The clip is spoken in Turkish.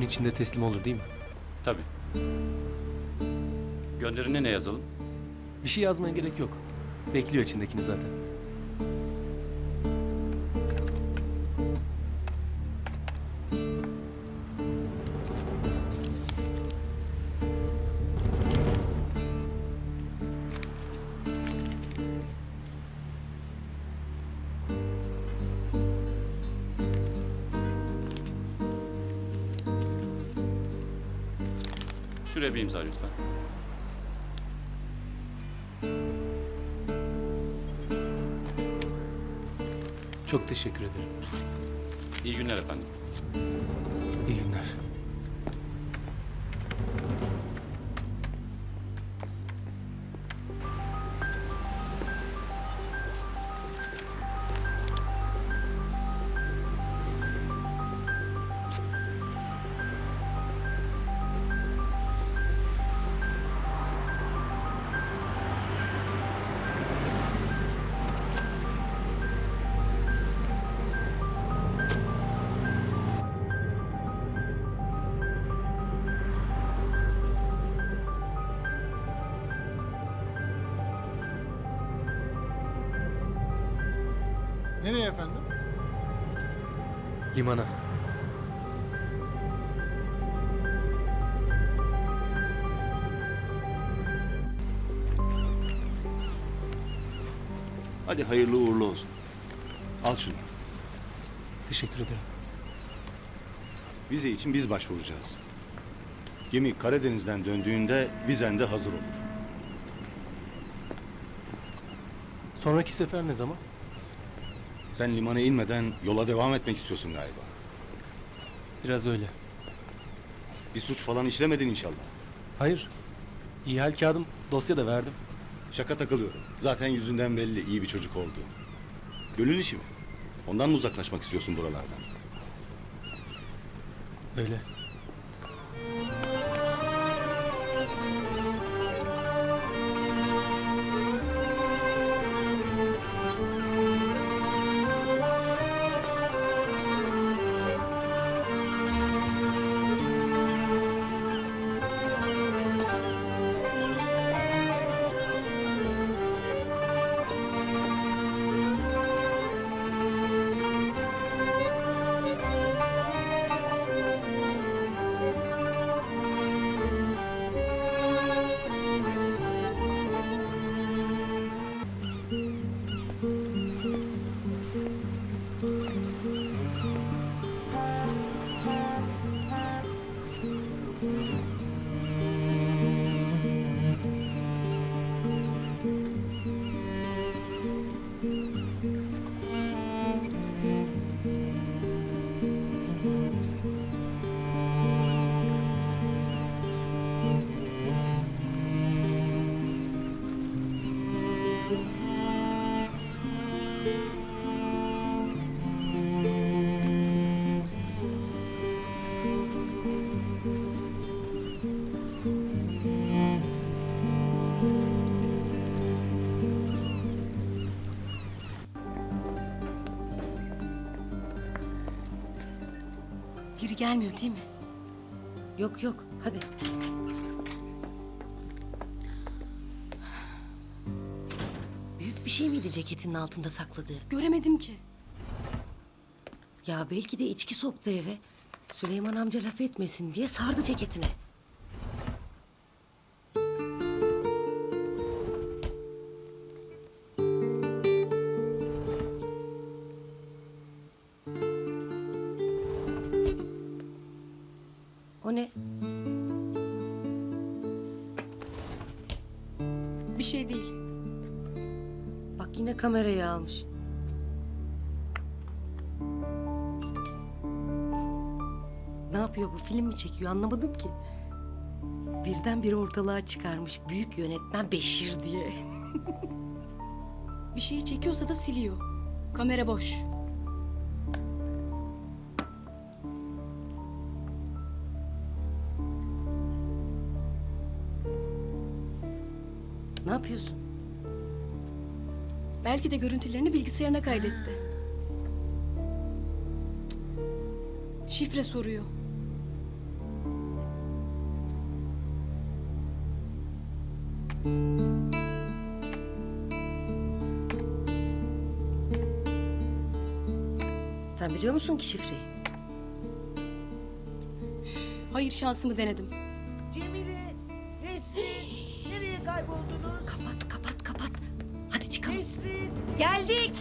gün içinde teslim olur değil mi? Tabii. Gönderine ne yazalım? Bir şey yazmaya gerek yok. Bekliyor içindekini zaten. Şuraya bir imza lütfen. Çok teşekkür ederim. İyi günler efendim. İyi günler. Nereye efendim? Limana. Hadi hayırlı uğurlu olsun. Al şunu. Teşekkür ederim. Vize için biz başvuracağız. Gemi Karadeniz'den döndüğünde vizen de hazır olur. Sonraki sefer ne zaman? Sen limana inmeden yola devam etmek istiyorsun galiba. Biraz öyle. Bir suç falan işlemedin inşallah. Hayır. İhal kağıdım, dosya da verdim. Şaka takılıyorum. Zaten yüzünden belli iyi bir çocuk oldu. Gönül işi mi? Ondan mı uzaklaşmak istiyorsun buralardan? Öyle. Geri gelmiyor değil mi? Yok yok hadi. Büyük bir şey miydi ceketinin altında sakladığı? Göremedim ki. Ya belki de içki soktu eve. Süleyman amca laf etmesin diye sardı ceketine. O ne? Bir şey değil. Bak yine kamerayı almış. Ne yapıyor bu film mi çekiyor anlamadım ki. Birden bir ortalığa çıkarmış büyük yönetmen Beşir diye. Bir şeyi çekiyorsa da siliyor. Kamera boş. Ne yapıyorsun? Belki de görüntülerini bilgisayarına kaydetti. Şifre soruyor. Sen biliyor musun ki şifreyi? Hayır şansımı denedim. Kayboldunuz? Kapat kapat kapat. Hadi çıkalım. Nesrin, Geldik.